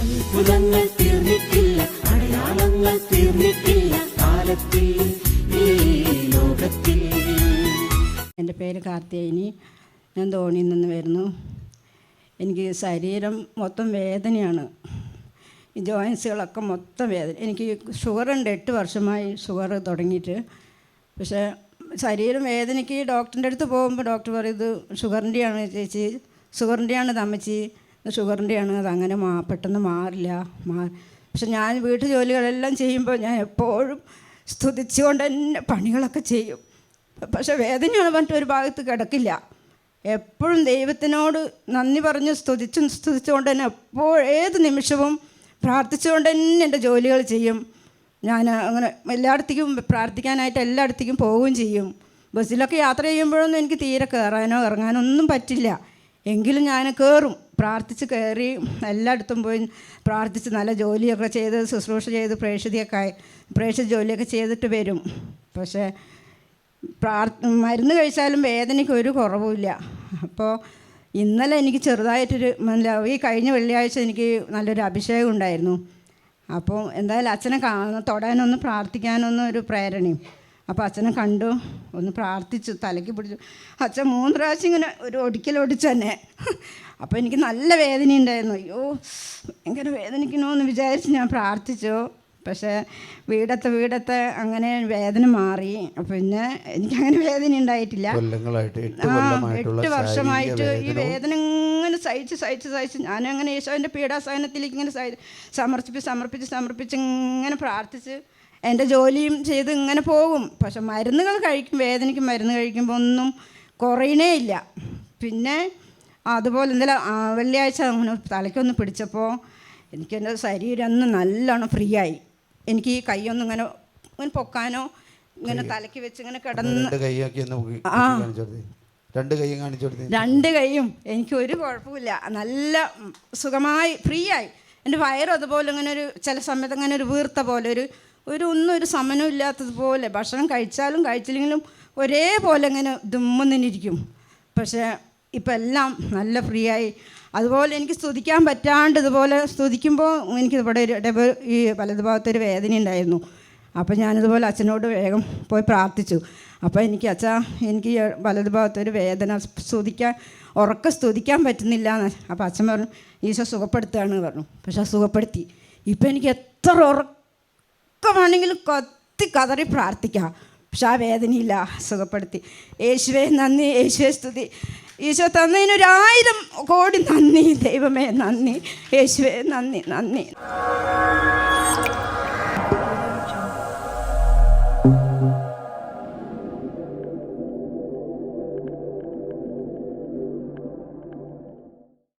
അത്ഭുതങ്ങൾ തീർന്നിട്ടില്ല അടയാളങ്ങൾ തീർന്നിട്ടില്ല കാലത്തിൽ ലോകത്തിൽ. എന്റെ പേര് കാർത്തിയായിനി ഞാൻ ധോണിയിൽ നിന്ന് വരുന്നു. എനിക്ക് ശരീരം മൊത്തം വേദനയാണ്. ഈ ജോയിൻസുകളൊക്കെ മൊത്തം വേദന. എനിക്ക് ഷുഗറുണ്ട് എട്ട് വർഷമായി ഷുഗർ തുടങ്ങിയിട്ട്. പക്ഷേ ശരീരം വേദനയ്ക്ക് ഡോക്ടറിന്റെ അടുത്ത് പോകുമ്പോൾ ഡോക്ടർ പറയും ഇത് ഷുഗറിന്റെയാണ് ചേച്ചി. ഷുഗറിന്റെയാണ് തമ്മച്ചി. ഷുഗറിന്റെയാണ്. അത് അങ്ങനെ മാ പെട്ടെന്ന് മാറില്ല. മാ പക്ഷെ ഞാൻ വീട്ടു ജോലികളെല്ലാം ചെയ്യുമ്പോൾ ഞാൻ എപ്പോഴും സ്തുതിച്ചുകൊണ്ട് തന്നെ പണികളൊക്കെ ചെയ്യും. പക്ഷെ വേദനയാണ് പറഞ്ഞിട്ട് ഒരു ഭാഗത്ത് കിടക്കില്ല. എപ്പോഴും ദൈവത്തിനോട് നന്ദി പറഞ്ഞ് സ്തുതിച്ചും സ്തുതിച്ചുകൊണ്ട് തന്നെ എപ്പോൾ ഏത് നിമിഷവും പ്രാർത്ഥിച്ചുകൊണ്ട് തന്നെ എന്റെ ജോലികൾ ചെയ്യും. ഞാൻ അങ്ങനെ എല്ലായിടത്തേക്കും പ്രാർത്ഥിക്കാനായിട്ട് എല്ലായിടത്തേക്കും പോവുകയും ചെയ്യും. ബസ്സിലൊക്കെ യാത്ര ചെയ്യുമ്പോഴൊന്നും എനിക്ക് തീരെ കയറാനോ ഇറങ്ങാനോ ഒന്നും പറ്റില്ല. എങ്കിലും ഞാൻ കയറും. പ്രാർത്ഥിച്ച് കയറി എല്ലായിടത്തും പോയി പ്രാർത്ഥിച്ച് നല്ല ജോലിയൊക്കെ ചെയ്ത് ശുശ്രൂഷ ചെയ്ത് പ്രേക്ഷിതയൊക്കെ പ്രേക്ഷിത ജോലിയൊക്കെ ചെയ്തിട്ട് വരും. പക്ഷേ പ്രാർത്ഥ മരുന്ന് കഴിച്ചാലും വേദനയ്ക്ക് ഒരു കുറവുമില്ല അപ്പോൾ ഇന്നലെ എനിക്ക് ചെറുതായിട്ടൊരു ഈ കഴിഞ്ഞ വെള്ളിയാഴ്ച എനിക്ക് നല്ലൊരു അഭിഷേകം ഉണ്ടായിരുന്നു. അപ്പോൾ എന്തായാലും അച്ഛനെ കാണാൻ തൊടാനൊന്ന് പ്രാർത്ഥിക്കാനൊന്നും ഒരു പ്രേരണയും അപ്പോൾ അച്ഛനെ കണ്ടു. ഒന്ന് പ്രാർത്ഥിച്ചു തലയ്ക്ക് പിടിച്ചു. അച്ഛൻ മൂന്ന് പ്രാവശ്യം ഇങ്ങനെ ഒരു ഒടിക്കലൊടിച്ചു തന്നെ. അപ്പോൾ എനിക്ക് നല്ല വേദന ഉണ്ടായിരുന്നു. അയ്യോ ഭയങ്കര വേദനിക്കണമെന്ന് വിചാരിച്ച് ഞാൻ പ്രാർത്ഥിച്ചു. പക്ഷേ വീടത്തെ വീടത്തെ അങ്ങനെ വേദന മാറി. പിന്നെ എനിക്കങ്ങനെ വേദന ഉണ്ടായിട്ടില്ല. എട്ട് വർഷമായിട്ട് ഈ വേദന ഇങ്ങനെ സഹിച്ച് സഹിച്ച് സഹിച്ച് ഞാനങ്ങനെ യേശോന്റെ പീഡാസഹനത്തിലേക്ക് ഇങ്ങനെ സഹി- സമർപ്പിച്ച് സമർപ്പിച്ച് സമർപ്പിച്ച് ഇങ്ങനെ പ്രാർത്ഥിച്ച് എന്റെ ജോലിയും ചെയ്ത് ഇങ്ങനെ പോകും. പക്ഷെ മരുന്നുകൾ കഴിക്കും വേദനയ്ക്ക് മരുന്ന് കഴിക്കുമ്പോൾ ഒന്നും കുറയണേ ഇല്ല. പിന്നെ അതുപോലെ ഇന്നലെ വെള്ളിയാഴ്ച അങ്ങനെ തലയ്ക്കൊന്ന് പിടിച്ചപ്പോൾ എനിക്ക് എന്റെ ശരീരം ഒന്ന് നല്ലോണം ഫ്രീ ആയി എനിക്ക് ഈ കൈയൊന്നും ഇങ്ങനെ ഇങ്ങനെ പൊക്കാനോ ഇങ്ങനെ തലയ്ക്ക് വെച്ച് ഇങ്ങനെ കിടന്ന് രണ്ട് ആ. കൈയും കാണിച്ചു രണ്ട് കൈയും. എനിക്ക് ഒരു കുഴപ്പമില്ല നല്ല സുഖമായി ഫ്രീ ആയി എന്റെ വയറും അതുപോലെ ഇങ്ങനെ ഒരു ചില സമയത്ത് അങ്ങനെ ഒരു വീർത്ത പോലെ ഒരു ഒരു ഒന്നും ഒരു സമനവും ഇല്ലാത്തതുപോലെ ഭക്ഷണം കഴിച്ചാലും കഴിച്ചില്ലെങ്കിലും ഒരേപോലെ ഇങ്ങനെ ദുമ്മുന്നിരിക്കും. പക്ഷേ ഇപ്പം എല്ലാം നല്ല ഫ്രീ ആയി അതുപോലെ എനിക്ക് സ്തുതിക്കാൻ പറ്റാണ്ട് ഇതുപോലെ സ്തുതിക്കുമ്പോൾ എനിക്ക് ഇവിടെ ഒരു ഇടവ് ഈ വലതു ഭാഗത്തൊരു വേദന ഉണ്ടായിരുന്നു. അപ്പോൾ ഞാനിതുപോലെ അച്ഛനോട് വേഗം പോയി പ്രാർത്ഥിച്ചു. അപ്പോൾ എനിക്ക് അച്ഛാ എനിക്ക് ഈ വലതു ഭാഗത്തൊരു വേദന സ്തുതിക്കാൻ ഉറക്കം സ്തുതിക്കാൻ പറ്റുന്നില്ല എന്ന് അപ്പോൾ അച്ഛൻ പറഞ്ഞു ഈശോ സുഖപ്പെടുത്തുകയാണ് പറഞ്ഞു. പക്ഷെ സുഖപ്പെടുത്തി. ഇപ്പം എനിക്ക് എത്ര ഒക്കെ വേണമെങ്കിലും കൊത്തി കതറി പ്രാർത്ഥിക്കാം പക്ഷെ ആ വേദനയില്ല സുഖപ്പെടുത്തി യേശുവേ നന്ദി യേശുവേ സ്തുതി. ഈശോ തന്നതിനൊരായിരം കോടി നന്ദി ദൈവമേ നന്ദി. യേശുവേ നന്ദി നന്ദി. Thank you.